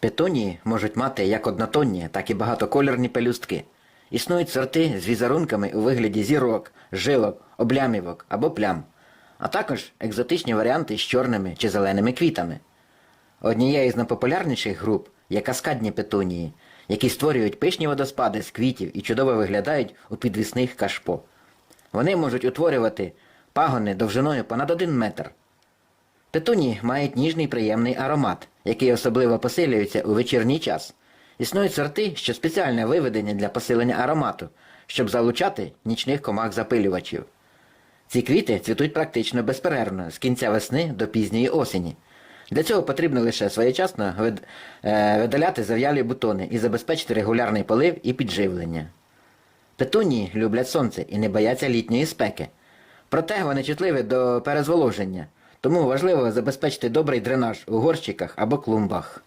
Петунії можуть мати як однотонні, так і багатокольорні пелюстки. Існують сорти з візерунками у вигляді зірок, жилок, облямівок або плям, а також екзотичні варіанти з чорними чи зеленими квітами. Однією з найпопулярніших груп є каскадні петунії, які створюють пишні водоспади з квітів і чудово виглядають у підвісних кашпо. Вони можуть утворювати пагони довжиною понад один метр. Петуні мають ніжний приємний аромат, який особливо посилюється у вечірній час. Існують сорти, що спеціально виведені для посилення аромату, щоб залучати нічних комах запилювачів. Ці квіти цвітуть практично безперервно з кінця весни до пізньої осені. Для цього потрібно лише своєчасно е, видаляти зав'ялі бутони і забезпечити регулярний полив і підживлення. Петунії люблять сонце і не бояться літньої спеки. Проте вони чутливі до перезволоження, тому важливо забезпечити добрий дренаж у горщиках або клумбах.